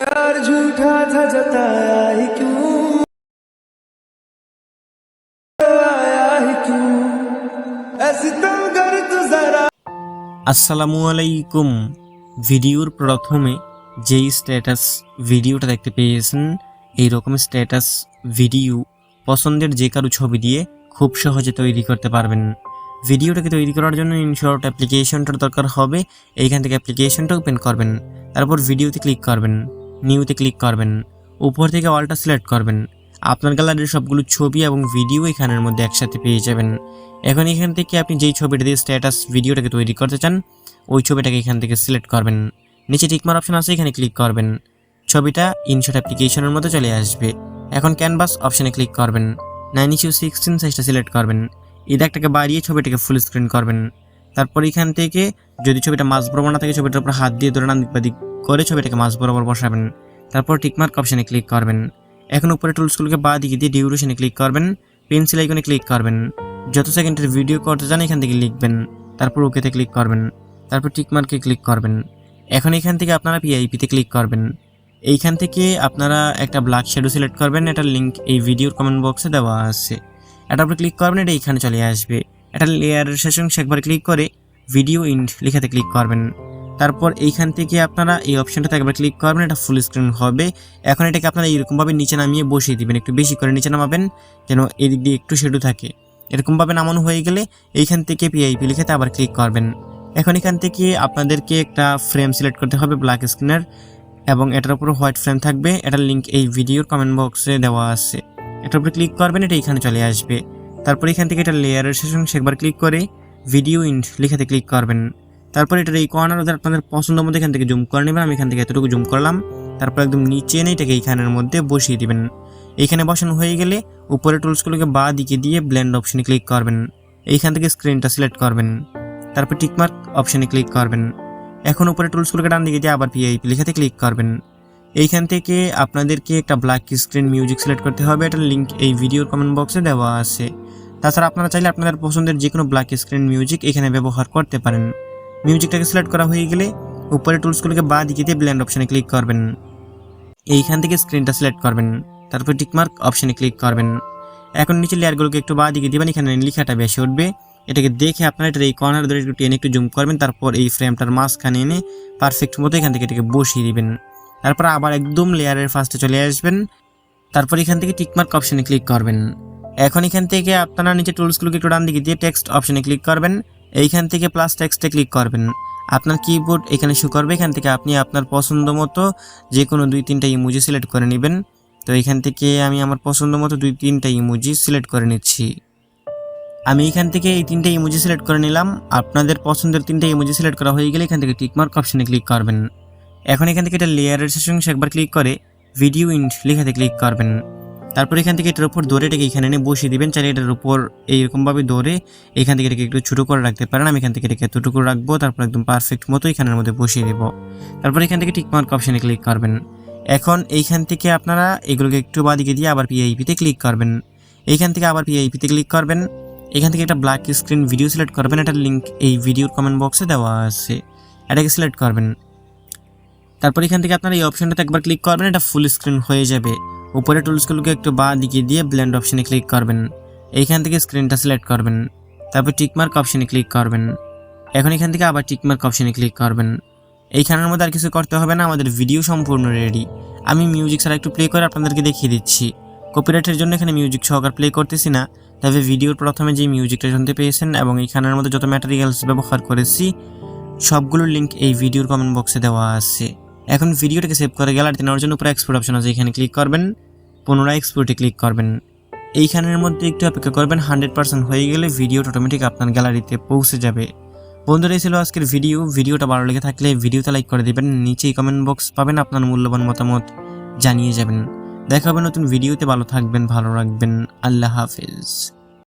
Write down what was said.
यार झूठा था जताया ही क्यों आया ही क्यों ऐसी तम कर तू जरा আসসালামু আলাইকুম ভিডিওর প্রথমে যেই স্ট্যাটাস ভিডিওটা দেখতে পেয়েছেন এই রকম স্ট্যাটাস ভিডিও পছন্দের যে কারো ছবি দিয়ে খুব সহজে তৈরি করতে পারবেন ভিডিওটাকে তৈরি করার জন্য ইনশর্ট অ্যাপ্লিকেশনটার দরকার হবে এইখান থেকে অ্যাপ্লিকেশনটা ওপেন করবেন তারপর ভিডিওতে ক্লিক করবেন নিউতে ক্লিক করবেন, উপর থেকে অলটা সিলেক্ট করবেন। আপনার গ্যালারির সবগুলো ছবি এবং ভিডিও এখানের মধ্যে একসাথে পেয়ে যাবেন। এখন এখান থেকে আপনি যেই ছবিটা দিয়ে স্ট্যাটাস ভিডিওটাকে তৈরি করতে চান, ওই ছবিটাকে এখান থেকে সিলেক্ট করবেন। নিচে টিকমার অপশন আছে, এখানে ক্লিক করবেন। ছবিটা ইনশট অ্যাপ্লিকেশনের মতো চলে আসবে। এখন ক্যানভাস অপশানে ক্লিক করবেন। নাইন ইস্যু সিক্সটিন সাইজটা সিলেক্ট করবেন। এটা একটাকে বাড়িয়ে ছবিটাকে ফুল স্ক্রিন করবেন। তারপর এখান থেকে যদি ছবিটা মাছ বরাবর না থাকে, ছবিটার উপর হাত দিয়ে ধরে নান দিক করে ছবিটাকে মাছ বরাবর বসাবেন। তারপর টিকমার্ক অপশানে ক্লিক করবেন। এখন উপরে টুলসগুলোকে বা দিকে দিয়ে ডিউরেশনে ক্লিক করবেন। পেন্সিল আইকনে ক্লিক করবেন। যত সেকেন্ডের ভিডিও করতে চান, এখান থেকে লিখবেন। তারপর ওকেতে ক্লিক করবেন। তারপর টিকমার্কে ক্লিক করবেন। এখন এখান থেকে আপনারা পিআইপিতে ক্লিক করবেন। এইখান থেকে আপনারা একটা ব্ল্যাক শ্যাডো সিলেক্ট করবেন। এটার লিঙ্ক এই ভিডিওর কমেন্ট বক্সে দেওয়া আছে। এটার উপরে ক্লিক করবেন, এটা এইখানে চলে আসবে। এটা লেয়ারের শেষ অংশে একবার ক্লিক করে ভিডিও ইন্ড লেখাতে ক্লিক করবেন। তারপর এইখান থেকে আপনারা এই অপশনটাতে একবার ক্লিক করবেন, এটা ফুল স্ক্রিন হবে। এখন এটাকে আপনারা এরকমভাবে নিচে নামিয়ে বসিয়ে দিবেন, একটু বেশি করে নিচে নামাবেন, যেন এদিক দিয়ে একটু শেডো থাকে। এরকমভাবে নামানো হয়ে গেলে এইখান থেকে পিআইপি লিখেতে আবার ক্লিক করবেন। এখন এখান থেকে আপনাদেরকে একটা ফ্রেম সিলেক্ট করতে হবে ব্ল্যাক স্ক্রিনের এবং এটার উপর হোয়াইট ফ্রেম থাকবে। এটার লিঙ্ক এই ভিডিওর কমেন্ট বক্সে দেওয়া আছে। এটার উপরে ক্লিক করবেন, এটা এখানে চলে আসবে। তারপর এখান থেকে এটা লেয়ারের শেষ অংশে একবার ক্লিক করে ভিডিও ইন্ট লিখাতে ক্লিক করবেন। তারপর এটার এই কর্নার ওদের আপনাদের পছন্দ মতো এখান থেকে জুম করে নেবেন। আমি এখান থেকে এতটুকু জুম করলাম। তারপর একদম নিচে এনে এটাকে এইখানের মধ্যে বসিয়ে দিবেন। এইখানে বসানো হয়ে গেলে উপরে টুলসগুলোকে বা দিকে দিয়ে ব্ল্যান্ড অপশনে ক্লিক করবেন। এইখান থেকে স্ক্রিনটা সিলেক্ট করবেন। তারপর টিকমার্ক অপশনে ক্লিক করবেন। এখন উপরে টুলসগুলোকে ডান দিকে দিয়ে আবার পিআইপি লেখাতে ক্লিক করবেন। এইখান থেকে আপনাদেরকে একটা ব্ল্যাক স্ক্রিন মিউজিক সিলেক্ট করতে হবে। এটার লিঙ্ক এই ভিডিওর কমেন্ট বক্সে দেওয়া আছে। তাছাড়া আপনারা চাইলে আপনাদের পছন্দের যে কোনো ব্ল্যাক স্ক্রিন মিউজিক এখানে ব্যবহার করতে পারেন। মিউজিকটাকে সিলেক্ট করা হয়ে গেলে উপরে টুলসগুলোকে বা দিকে দিয়ে ব্ল্যান্ড অপশানে ক্লিক করবেন। এইখান থেকে স্ক্রিনটা সিলেক্ট করবেন। তারপর টিকমার্ক অপশানে ক্লিক করবেন। এখন নিচে লেয়ারগুলোকে একটু বা দিকে দিবেন, এখানে লেখাটা বেশি উঠবে। এটাকে দেখে আপনারা এটার এই কর্নার ধরে একটু টেনে একটু জুম করবেন, তারপর এই ফ্রেমটার মাঝখানে এনে পারফেক্ট মতো এখান থেকে এটাকে বসিয়ে দিবেন। তারপর আবার একদম লেয়ারের ফার্স্টে চলে আসবেন। তারপর এখান থেকে টিকমার্ক অপশনে ক্লিক করবেন। এখন এখান থেকে আপনারা নিচে টুলসগুলোকে একটু ডান দিকে দিয়ে টেক্সট অপশনে ক্লিক করবেন। এইখান থেকে প্লাস টেক্সটে ক্লিক করবেন। আপনার কিবোর্ড এখানে শো করবে, এখান থেকে আপনি আপনার পছন্দ মতো যে কোনো দুই, তিনটা ইমোজি সিলেক্ট করে নেবেন। তো এখান থেকে আমি আমার পছন্দ মতো দুই, তিনটা ইমোজি সিলেক্ট করে নিচ্ছি। আমি এখান থেকে এই তিনটে ইমোজি সিলেক্ট করে নিলাম। আপনাদের পছন্দের তিনটে ইমোজি সিলেক্ট করা হয়ে গেলে এখান থেকে টিকমার্ক অপশনে ক্লিক করবেন। এখন এখান থেকে এটা লেয়ারের শেষ অংশে একবার ক্লিক করে ভিডিও ইন্ট লেখাতে ক্লিক করবেন। তারপর এখান থেকে এটার উপর ধরে এটাকে এখানে এনে বসিয়ে দিবেন। চাইলে এটার উপর এইরকমভাবে ধরে এখান থেকে এটাকে একটু ছোটো করে রাখতে পারেন। আমি এখান থেকে এটাকে এতটুকু রাখব, তারপর একদম পারফেক্ট মতো এখানের মধ্যে বসিয়ে দেবো। তারপর এখান থেকে টিকমার্ক অপশানে ক্লিক করবেন। এখন এইখান থেকে আপনারা এগুলোকে একটু বাদিকে দিয়ে আবার পিআইপিতে ক্লিক করবেন। এইখান থেকে আবার পিআইপিতে ক্লিক করবেন। এখান থেকে একটা ব্ল্যাক স্ক্রিন ভিডিও সিলেক্ট করবেন। এটার লিঙ্ক এই ভিডিওর কমেন্ট বক্সে দেওয়া আছে। এটাকে সিলেক্ট করবেন। তারপর এখান থেকে আপনারা এই অপশনটাতে একবার ক্লিক করবেন, এটা ফুল স্ক্রিন হয়ে যাবে। উপরে টুলসগুলোকে একটু বা দিকে দিয়ে ব্লেন্ড অপশনে ক্লিক করবেন। এইখান থেকে স্ক্রিনটা সিলেক্ট করবেন। তারপর টিকমার্ক অপশনে ক্লিক করবেন। এখন এখান থেকে আবার টিকমার্ক অপশনে ক্লিক করবেন। এইখানের মধ্যে আর কিছু করতে হবে না, আমাদের ভিডিও সম্পূর্ণ রেডি আমি মিউজিক ছাড়া একটু প্লে করে আপনাদেরকে দেখিয়ে দিচ্ছি। কপিরাইটের জন্য এখানে মিউজিক সহকার প্লে করতেছি না। তবে ভিডিওর প্রথমে যে মিউজিকটা শুনতে পেয়েছেন এবং এইখানের মধ্যে যত ম্যাটেরিয়ালস ব্যবহার করেছি, সবগুলোর লিঙ্ক এই ভিডিওর কমেন্ট বক্সে দেওয়া আছে। এখন ভিডিওটাকে সেভ করে গ্যালারিতে নেওয়ার জন্য উপরে এক্সপোর্ট অপশন আছে, এখানে ক্লিক করবেন, পুনরায় এক্সপোর্টে ক্লিক করবেন। এইখানের মধ্যে একটু অপেক্ষা করবেন হান্ড্রেড পার্সেন্ট হয়ে গেলে ভিডিওটা অটোমেটিক আপনার গ্যালারিতে পৌঁছে যাবে। বন্ধুরা, এই ছিল আজকের ভিডিও ভিডিওটা ভালো লেগে থাকলে ভিডিওতে লাইক করে দেবেন, নিচেই কমেন্ট বক্স পাবেন আপনার মূল্যবান মতামত জানিয়ে যাবেন। দেখা হবে নতুন ভিডিওতে ভালো থাকবেন, ভালো রাখবেন। আল্লাহ হাফেজ।